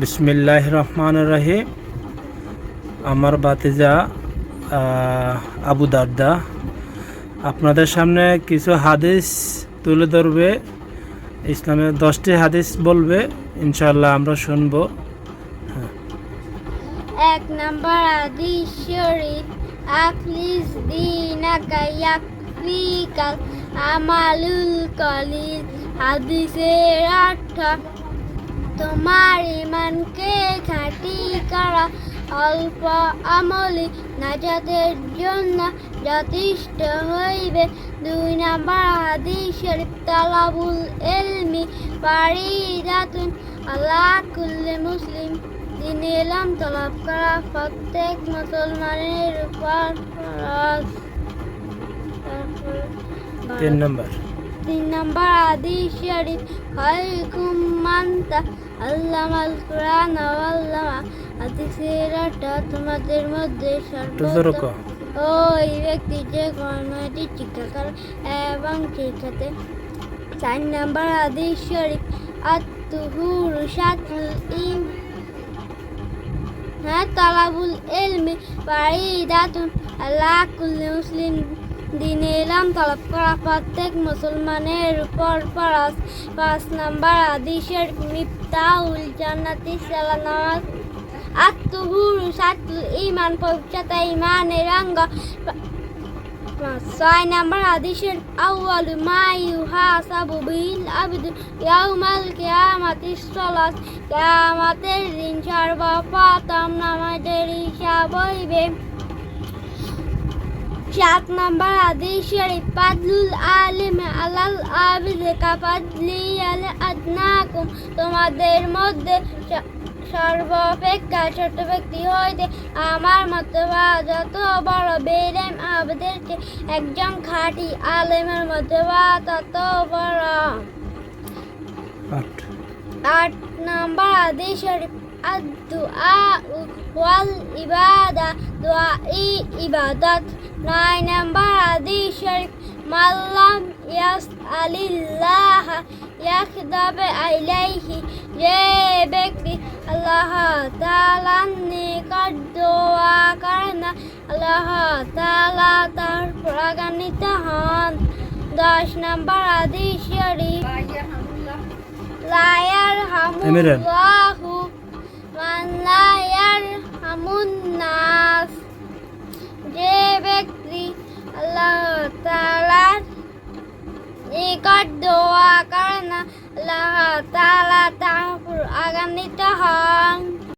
বিসমিল্লাহ রহমান রাহিম আমার বাতিজা আবু দারদা, আপনাদের সামনে কিছু হাদিস তুলে ধরবে, ইসলামের দশটি হাদিস বলবে ইনশাল্লাহ আমরা শুনব। এক নাম্বার হাদিস শরীফ, আখলিস দিনাকা ইয়াকফিকাল আমালুল কলিল। হাদিসের অর্থ তোমার ইমানকে খাঁটি করা অল্প আমলি নাজাতের জন্য যথেষ্ট হইবে। দুই নাম্বার হাদিস শরীফ তালাবুল এলমি পারি পারিদাতুন আল্লাহ কুল্লে মুসলিম। দিন এলাম তলব করা প্রত্যেক মুসলমানের উপর। তিন নম্বর। তিন নম্বর হাদিস শরীফ। খায়রুকুম মান্তা। আল্লামাল কুরআন আল্লামা। হাদিসের অর্থ তোমাদের মধ্যে সর্বোত্তম ওই ব্যক্তি যে কর্মটি শিক্ষা করে এবং শিক্ষাতে চার নম্বর হাদিস শরীফ। আত্মহুর সাতুল ইম হ্যাঁ তালাবুল এলমি পারিদাতুন আল্লাহ কুল্লি মুসলিম। দিন এলাম তলব করা প্রত্যেক মুসলমানের উপর ফরজ পাঁচ নাম্বার হাদিসের মিফতাউল জান্নাতি সালা নামাজ আত্মহুর সাতুল ইমান পবিত্রতা ইমানের অঙ্গ ছয় নাম্বার হাদিসের আউয়ালু মা ইউহাসাবু বিল আবদু ইয়াউমাল কিয়ামাতি সালাত কিয়ামতের দিন সর্বপ্রথম নামাজের হিসাব হইবে সাত নাম্বার শরীফ পাদলুল আলিম আলাল আবিদে কাপাদলি আল আদনাকুম। তোমাদের মধ্যে সর্বাপেক্ষা ছোট ব্যক্তি হইতে আমার মতো বা যত বড় বেরেম আবদেরকে একজন খাঁটি আলেমের মতো বা তত বড়। আট। নাম্বার ওয়াল ইবাদা দোয়া ই ইবাদত। নয় নাম্বার হাদিস শরীফ মাল্লাম ইয়াস আলিল্লাহ ইয়াখদাবে আইলাইহি যে ব্যক্তি আল্লাহ তালার নিকট দোয়া করে না আল্লাহ তালা তার প্রাগান্বিত হন। দশ নাম্বার হাদিস শরীফ লায়ার হামুল্লাহ তাআলার নিকট দোয়া করে না আল্লাহ তালা তার উপর আগান্বিত